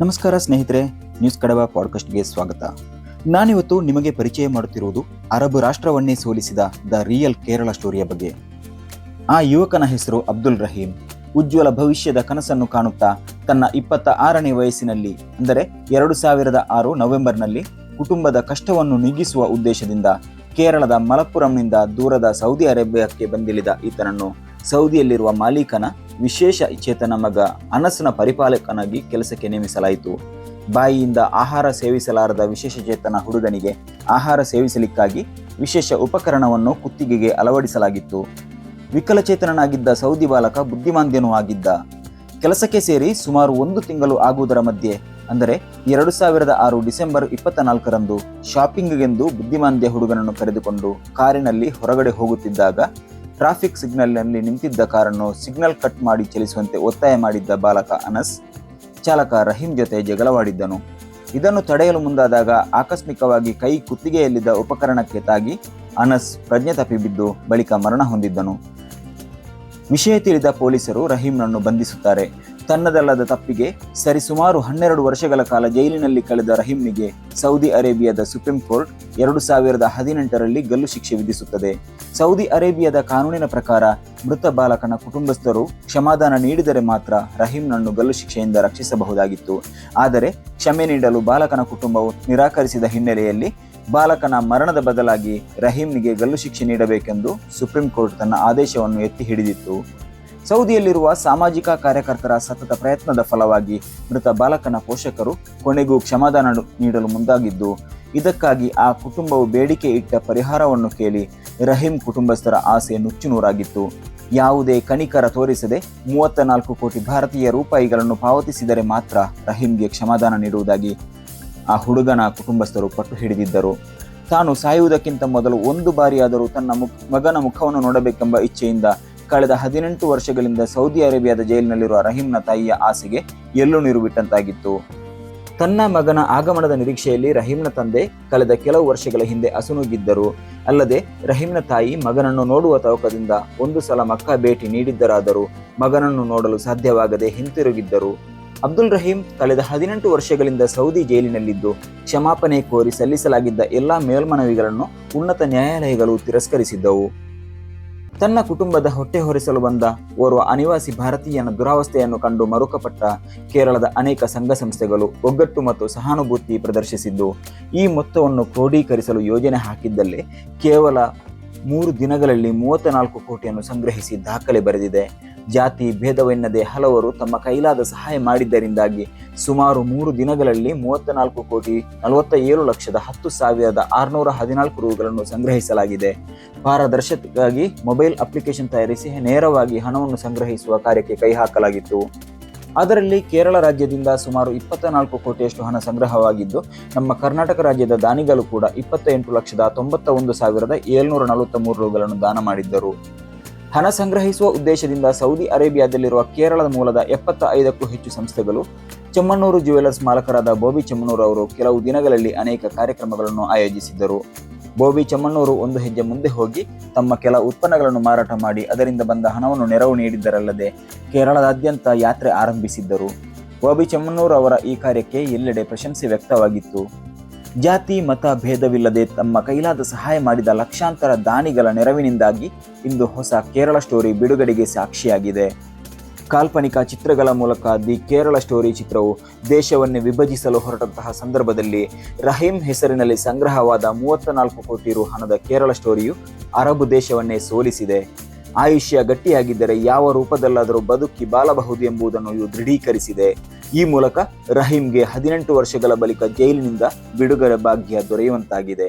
ನಮಸ್ಕಾರ ಸ್ನೇಹಿತರೆ, ನ್ಯೂಸ್ ಕಡವ ಪಾಡ್ಕಾಸ್ಟ್ಗೆ ಸ್ವಾಗತ. ನಾನಿವತ್ತು ನಿಮಗೆ ಪರಿಚಯ ಮಾಡುತ್ತಿರುವುದು ಅರಬ್ ರಾಷ್ಟ್ರವನ್ನೇ ಸೋಲಿಸಿದ ದ ರಿಯಲ್ ಕೇರಳ ಸ್ಟೋರಿಯ ಬಗ್ಗೆ. ಆ ಯುವಕನ ಹೆಸರು ಅಬ್ದುಲ್ ರಹೀಂ. ಉಜ್ವಲ ಭವಿಷ್ಯದ ಕನಸನ್ನು ಕಾಣುತ್ತಾ ತನ್ನ ಇಪ್ಪತ್ತ ಆರನೇ ವಯಸ್ಸಿನಲ್ಲಿ, ಅಂದರೆ ಎರಡು ಸಾವಿರದ ಆರು ನವೆಂಬರ್ನಲ್ಲಿ ಕುಟುಂಬದ ಕಷ್ಟವನ್ನು ನೀಗಿಸುವ ಉದ್ದೇಶದಿಂದ ಕೇರಳದ ಮಲಪ್ಪುರಂನಿಂದ ದೂರದ ಸೌದಿ ಅರೇಬಿಯಾಕ್ಕೆ ಬಂದಿಳಿದ ಈತನನ್ನು ಸೌದಿಯಲ್ಲಿರುವ ಮಾಲೀಕನ ವಿಶೇಷ ಚೇತನ ಮಗ ಅನಸ್ನ ಪರಿಪಾಲಕನಾಗಿ ಕೆಲಸಕ್ಕೆ ನೇಮಿಸಲಾಯಿತು. ಬಾಯಿಯಿಂದ ಆಹಾರ ಸೇವಿಸಲಾರದ ವಿಶೇಷ ಚೇತನ ಹುಡುಗನಿಗೆ ಆಹಾರ ಸೇವಿಸಲಿಕ್ಕಾಗಿ ವಿಶೇಷ ಉಪಕರಣವನ್ನು ಕುತ್ತಿಗೆಗೆ ಅಳವಡಿಸಲಾಗಿತ್ತು. ವಿಕಲಚೇತನನಾಗಿದ್ದ ಸೌದಿ ಬಾಲಕ ಬುದ್ಧಿಮಾಂದ್ಯನೂ ಆಗಿದ್ದ. ಕೆಲಸಕ್ಕೆ ಸೇರಿ ಸುಮಾರು ಒಂದು ತಿಂಗಳು ಆಗುವುದರ ಮಧ್ಯೆ, ಅಂದರೆ ಎರಡು ಸಾವಿರದ ಆರು ಡಿಸೆಂಬರ್ ಇಪ್ಪತ್ತ ನಾಲ್ಕರಂದು ಶಾಪಿಂಗ್ಗೆಂದು ಬುದ್ಧಿಮಾಂದ್ಯ ಹುಡುಗನನ್ನು ಕರೆದುಕೊಂಡು ಕಾರಿನಲ್ಲಿ ಹೊರಗಡೆ ಹೋಗುತ್ತಿದ್ದಾಗ ಟ್ರಾಫಿಕ್ ಸಿಗ್ನಲ್ನಲ್ಲಿ ನಿಂತಿದ್ದ ಕಾರನ್ನು ಸಿಗ್ನಲ್ ಕಟ್ ಮಾಡಿ ಚಲಿಸುವಂತೆ ಒತ್ತಾಯ ಮಾಡಿದ್ದ ಬಾಲಕ ಅನಸ್, ಚಾಲಕ ರಹೀಂ ಜೊತೆ ಜಗಳವಾಡಿದ್ದನು. ಇದನ್ನು ತಡೆಯಲು ಮುಂದಾದಾಗ ಆಕಸ್ಮಿಕವಾಗಿ ಕೈ ಕುತ್ತಿಗೆಯಲ್ಲಿದ್ದ ಉಪಕರಣಕ್ಕೆ ತಾಗಿ ಅನಸ್ ಪ್ರಜ್ಞೆ ತಪ್ಪಿ ಬಿದ್ದು ಬಳಿಕ ಮರಣ ಹೊಂದಿದ್ದನು. ವಿಷಯ ತಿಳಿದ ಪೊಲೀಸರು ರಹೀಂನನ್ನು ಬಂಧಿಸುತ್ತಾರೆ. ತನ್ನದಲ್ಲದ ತಪ್ಪಿಗೆ ಸರಿಸುಮಾರು ಹನ್ನೆರಡು ವರ್ಷಗಳ ಕಾಲ ಜೈಲಿನಲ್ಲಿ ಕಳೆದ ರಹೀಂನಿಗೆ ಸೌದಿ ಅರೇಬಿಯಾದ ಸುಪ್ರೀಂ ಕೋರ್ಟ್ ಎರಡು ಸಾವಿರದ ಹದಿನೆಂಟರಲ್ಲಿ ಗಲ್ಲು ಶಿಕ್ಷೆ ವಿಧಿಸುತ್ತದೆ. ಸೌದಿ ಅರೇಬಿಯಾದ ಕಾನೂನಿನ ಪ್ರಕಾರ ಮೃತ ಬಾಲಕನ ಕುಟುಂಬಸ್ಥರು ಕ್ಷಮಾದಾನ ನೀಡಿದರೆ ಮಾತ್ರ ರಹೀಂನನ್ನು ಗಲ್ಲು ಶಿಕ್ಷೆಯಿಂದ ರಕ್ಷಿಸಬಹುದಾಗಿತ್ತು. ಆದರೆ ಕ್ಷಮೆ ನೀಡಲು ಬಾಲಕನ ಕುಟುಂಬವು ನಿರಾಕರಿಸಿದ ಹಿನ್ನೆಲೆಯಲ್ಲಿ ಬಾಲಕನ ಮರಣದ ಬದಲಾಗಿ ರಹೀಂನಿಗೆ ಗಲ್ಲು ಶಿಕ್ಷೆ ನೀಡಬೇಕೆಂದು ಸುಪ್ರೀಂ ಕೋರ್ಟ್ ತನ್ನ ಆದೇಶವನ್ನು ಎತ್ತಿ ಹಿಡಿದಿತ್ತು. ಸೌದಿಯಲ್ಲಿರುವ ಸಾಮಾಜಿಕ ಕಾರ್ಯಕರ್ತರ ಸತತ ಪ್ರಯತ್ನದ ಫಲವಾಗಿ ಮೃತ ಬಾಲಕನ ಪೋಷಕರು ಕೊನೆಗೂ ಕ್ಷಮಾದಾನ ನೀಡಲು ಮುಂದಾಗಿದ್ದು, ಇದಕ್ಕಾಗಿ ಆ ಕುಟುಂಬವು ಬೇಡಿಕೆ ಇಟ್ಟ ಪರಿಹಾರವನ್ನು ಕೇಳಿ ರಹೀಂ ಕುಟುಂಬಸ್ಥರ ಆಸೆ ನುಚ್ಚುನೂರಾಗಿತ್ತು. ಯಾವುದೇ ಕನಿಕರ ತೋರಿಸದೆ ಮೂವತ್ತ ನಾಲ್ಕು ಕೋಟಿ ಭಾರತೀಯ ರೂಪಾಯಿಗಳನ್ನು ಪಾವತಿಸಿದರೆ ಮಾತ್ರ ರಹೀಂಗೆ ಕ್ಷಮಾದಾನ ನೀಡುವುದಾಗಿ ಆ ಹುಡುಗನ ಕುಟುಂಬಸ್ಥರು ಪಟ್ಟು ಹಿಡಿದಿದ್ದರು. ತಾನು ಸಾಯುವುದಕ್ಕಿಂತ ಮೊದಲು ಒಂದು ಬಾರಿಯಾದರೂ ತನ್ನ ಮುಖ ಮಗನ ಮುಖವನ್ನು ನೋಡಬೇಕೆಂಬ ಇಚ್ಛೆಯಿಂದ ಕಳೆದ ಹದಿನೆಂಟು ವರ್ಷಗಳಿಂದ ಸೌದಿ ಅರೇಬಿಯಾದ ಜೈಲಿನಲ್ಲಿರುವ ರಹೀಂನ ತಾಯಿಯ ಆಸೆಗೆ ಎಲ್ಲೂ ನೀರು ಬಿಟ್ಟಂತಾಗಿತ್ತು. ತನ್ನ ಮಗನ ಆಗಮನದ ನಿರೀಕ್ಷೆಯಲ್ಲಿ ರಹೀಂನ ತಂದೆ ಕಳೆದ ಕೆಲವು ವರ್ಷಗಳ ಹಿಂದೆ ಅಸುನುಗಿದ್ದರು ಅಲ್ಲದೆ ರಹೀಂನ ತಾಯಿ ಮಗನನ್ನು ನೋಡುವ ತವಕದಿಂದ ಒಂದು ಸಲ ಮಕ್ಕ ಭೇಟಿ ನೀಡಿದ್ದರಾದರೂ ಮಗನನ್ನು ನೋಡಲು ಸಾಧ್ಯವಾಗದೆ ಹಿಂತಿರುಗಿದ್ದರು. ಅಬ್ದುಲ್ ರಹೀಂ ಕಳೆದ ಹದಿನೆಂಟು ವರ್ಷಗಳಿಂದ ಸೌದಿ ಜೈಲಿನಲ್ಲಿದ್ದು, ಕ್ಷಮಾಪಣೆ ಕೋರಿ ಸಲ್ಲಿಸಲಾಗಿದ್ದ ಎಲ್ಲಾ ಮೇಲ್ಮನವಿಗಳನ್ನು ಉನ್ನತ ನ್ಯಾಯಾಲಯಗಳು ತಿರಸ್ಕರಿಸಿದ್ದವು. ತನ್ನ ಕುಟುಂಬದ ಹೊಟ್ಟೆ ಹೊರಿಸಲು ಬಂದ ಓರ್ವ ಅನಿವಾಸಿ ಭಾರತೀಯನ ದುರಾವಸ್ಥೆಯನ್ನು ಕಂಡು ಮರುಕಪಟ್ಟ ಕೇರಳದ ಅನೇಕ ಸಂಘ ಸಂಸ್ಥೆಗಳು ಒಗ್ಗಟ್ಟು ಮತ್ತು ಸಹಾನುಭೂತಿ ಪ್ರದರ್ಶಿಸಿದ್ದು, ಈ ಮೊತ್ತವನ್ನು ಕ್ರೋಢೀಕರಿಸಲು ಯೋಜನೆ ಹಾಕಿದ್ದಲ್ಲೇ ಕೇವಲ ಮೂರು ದಿನಗಳಲ್ಲಿ ಮೂವತ್ತ ನಾಲ್ಕು ಕೋಟಿಯನ್ನು ಸಂಗ್ರಹಿಸಿ ದಾಖಲೆ ಬರೆದಿದೆ. ಜಾತಿ ಭೇದವೆನ್ನದೆ ಹಲವರು ತಮ್ಮ ಕೈಲಾದ ಸಹಾಯ ಮಾಡಿದ್ದರಿಂದಾಗಿ ಸುಮಾರು ಮೂರು ದಿನಗಳಲ್ಲಿ ಮೂವತ್ತ ನಾಲ್ಕು ಕೋಟಿ ನಲವತ್ತ ಏಳು ಲಕ್ಷದ ಹತ್ತು ಸಾವಿರದ ಆರುನೂರ ಹದಿನಾಲ್ಕು ರೂಗಳನ್ನು ಸಂಗ್ರಹಿಸಲಾಗಿದೆ. ಪಾರದರ್ಶಕವಾಗಿ ಮೊಬೈಲ್ ಅಪ್ಲಿಕೇಶನ್ ತಯಾರಿಸಿ ನೇರವಾಗಿ ಹಣವನ್ನು ಸಂಗ್ರಹಿಸುವ ಕಾರ್ಯಕ್ಕೆ ಕೈ ಹಾಕಲಾಗಿತ್ತು. ಅದರಲ್ಲಿ ಕೇರಳ ರಾಜ್ಯದಿಂದ ಸುಮಾರು ಇಪ್ಪತ್ತ ನಾಲ್ಕು ಕೋಟಿಯಷ್ಟು ಹಣ ಸಂಗ್ರಹವಾಗಿದ್ದು, ನಮ್ಮ ಕರ್ನಾಟಕ ರಾಜ್ಯದ ದಾನಿಗಳು ಕೂಡ ಇಪ್ಪತ್ತ ಎಂಟು ಲಕ್ಷದ ತೊಂಬತ್ತ ಒಂದು ಸಾವಿರದ ಏಳ್ನೂರ ನಲವತ್ತ ಮೂರು ರೂಗಳನ್ನು ದಾನ ಮಾಡಿದ್ದರು. ಹಣ ಸಂಗ್ರಹಿಸುವ ಉದ್ದೇಶದಿಂದ ಸೌದಿ ಅರೇಬಿಯಾದಲ್ಲಿರುವ ಕೇರಳದ ಮೂಲದ ಎಪ್ಪತ್ತ ಐದಕ್ಕೂ ಹೆಚ್ಚು ಸಂಸ್ಥೆಗಳು ಚೆಮ್ಮಣ್ಣೂರು ಜ್ಯುವೆಲರ್ಸ್ ಮಾಲಕರಾದ ಬೋಬಿ ಚೆಮ್ಮಣ್ಣೂರು ಅವರು ಕೆಲವು ದಿನಗಳಲ್ಲಿ ಅನೇಕ ಕಾರ್ಯಕ್ರಮಗಳನ್ನು ಆಯೋಜಿಸಿದ್ದರು. ಬೋಬಿ ಚಮ್ಮಣ್ಣವರು ಒಂದು ಹೆಜ್ಜೆ ಮುಂದೆ ಹೋಗಿ ತಮ್ಮ ಕೆಲ ಉತ್ಪನ್ನಗಳನ್ನು ಮಾರಾಟ ಮಾಡಿ ಅದರಿಂದ ಬಂದ ಹಣವನ್ನು ನೆರವು ನೀಡಿದ್ದರಲ್ಲದೆ ಕೇರಳದಾದ್ಯಂತ ಯಾತ್ರೆ ಆರಂಭಿಸಿದ್ದರು. ಬೋಬಿ ಚಮ್ಮಣ್ಣೂರು ಅವರ ಈ ಕಾರ್ಯಕ್ಕೆ ಎಲ್ಲೆಡೆ ಪ್ರಶಂಸೆ ವ್ಯಕ್ತವಾಗಿತ್ತು. ಜಾತಿ, ಮತ ಭೇದವಿಲ್ಲದೆ ತಮ್ಮ ಕೈಲಾದ ಸಹಾಯ ಮಾಡಿದ ಲಕ್ಷಾಂತರ ದಾನಿಗಳ ನೆರವಿನಿಂದಾಗಿ ಇಂದು ಹೊಸ ಕೇರಳ ಸ್ಟೋರಿ ಬಿಡುಗಡೆಗೆ ಸಾಕ್ಷಿಯಾಗಿದೆ. ಕಾಲ್ಪನಿಕ ಚಿತ್ರಗಳ ಮೂಲಕ ದಿ ಕೇರಳ ಸ್ಟೋರಿ ಚಿತ್ರವು ದೇಶವನ್ನೇ ವಿಭಜಿಸಲು ಹೊರಟಂತಹ ಸಂದರ್ಭದಲ್ಲಿ ರಹೀಂ ಹೆಸರಿನಲ್ಲಿ ಸಂಗ್ರಹವಾದ ಮೂವತ್ತ ನಾಲ್ಕು ಕೋಟಿ ರು ಹಣದ ಕೇರಳ ಸ್ಟೋರಿಯು ಅರಬ್ ದೇಶವನ್ನೇ ಸೋಲಿಸಿದೆ. ಆಯುಷ್ಯ ಗಟ್ಟಿಯಾಗಿದ್ದರೆ ಯಾವ ರೂಪದಲ್ಲಾದರೂ ಬದುಕಿ ಬಾಳಬಹುದು ಎಂಬುದನ್ನು ಇದು ದೃಢೀಕರಿಸಿದೆ. ಈ ಮೂಲಕ ರಹೀಂಗೆ ಹದಿನೆಂಟು ವರ್ಷಗಳ ಬಳಿಕ ಜೈಲಿನಿಂದ ಬಿಡುಗಡೆ ಭಾಗ್ಯ ದೊರೆಯುವಂತಾಗಿದೆ.